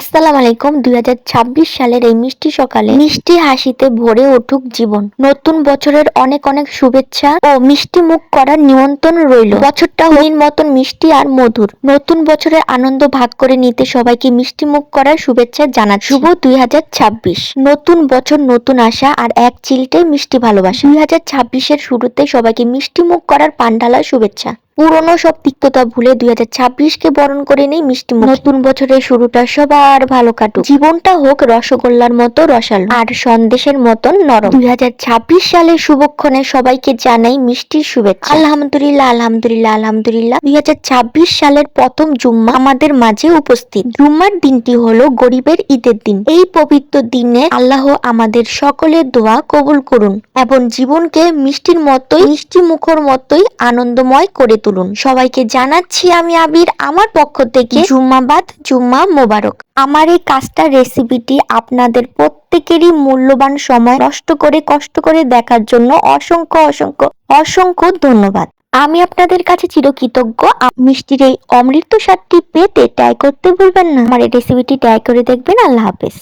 আসসালামু আলাইকুম। দুই হাজার ছাব্বিশ সালের এই মিষ্টি সকালে মিষ্টি হাসিতে ভরে উঠুক জীবন। নতুন বছরের অনেক অনেক শুভেচ্ছা ও মিষ্টি মুখ করার নিমন্ত্রণ রইল। বছরটা হইন মতন মিষ্টি আর মধুর। নতুন বছরের আনন্দ ভাগ করে নিতে সবাইকে মিষ্টি মুখ করার শুভেচ্ছা জানাচ্ছি। শুভ দুই হাজার ছাব্বিশ। নতুন বছর, নতুন আশা আর এক চিলটে মিষ্টি ভালোবাসা। দুই হাজার শুরুতে সবাইকে মিষ্টি মুখ করার পান্ডালা শুভেচ্ছা। পুরনো সব তিক্ততা ভুলে দুই হাজার ছাব্বিশকে বরণ করে নেই মিষ্টি মুখে। নতুন বছরের শুরুটা সবার ভালো কাটুক। জীবনটা হোক রসগোল্লার মতো রসালো আর সন্দেশের মতন নরম। দুই হাজার ছাব্বিশ সালের শুভক্ষণে সবাইকে জানাই মিষ্টির শুভেচ্ছা। আলহামদুলিল্লাহ আলহামদুলিল্লাহ আলহামদুলিল্লাহ। দুই হাজার ছাব্বিশ সালের প্রথম জুম্মা আমাদের মাঝে উপস্থিত। জুম্মার দিনটি হলো গরিবের ঈদের দিন। এই পবিত্র দিনে আল্লাহ আমাদের সকলের দোয়া কবুল করুন এবং জীবনকে মিষ্টির মতোই মিষ্টি মুখর মতোই আনন্দময় করে তুলুন। সবাইকে জানাচ্ছি আমি আবির, আমার পক্ষ থেকে জুম্মাবাদ, জুম্মা মোবারক। আমার এই কাজটা রেসিপিটি আপনাদের প্রত্যেকেরই মূল্যবান সময় নষ্ট করে, কষ্ট করে দেখার জন্য অসংখ্য অসংখ্য অসংখ্য ধন্যবাদ। আমি আপনাদের কাছে চিরকৃতজ্ঞ। মিষ্টির এই অমৃত স্বাদটি পেতে ট্রাই করতে ভুলবেন না। আমার এই রেসিপিটি ট্রাই করে দেখবেন। আল্লাহ হাফেজ।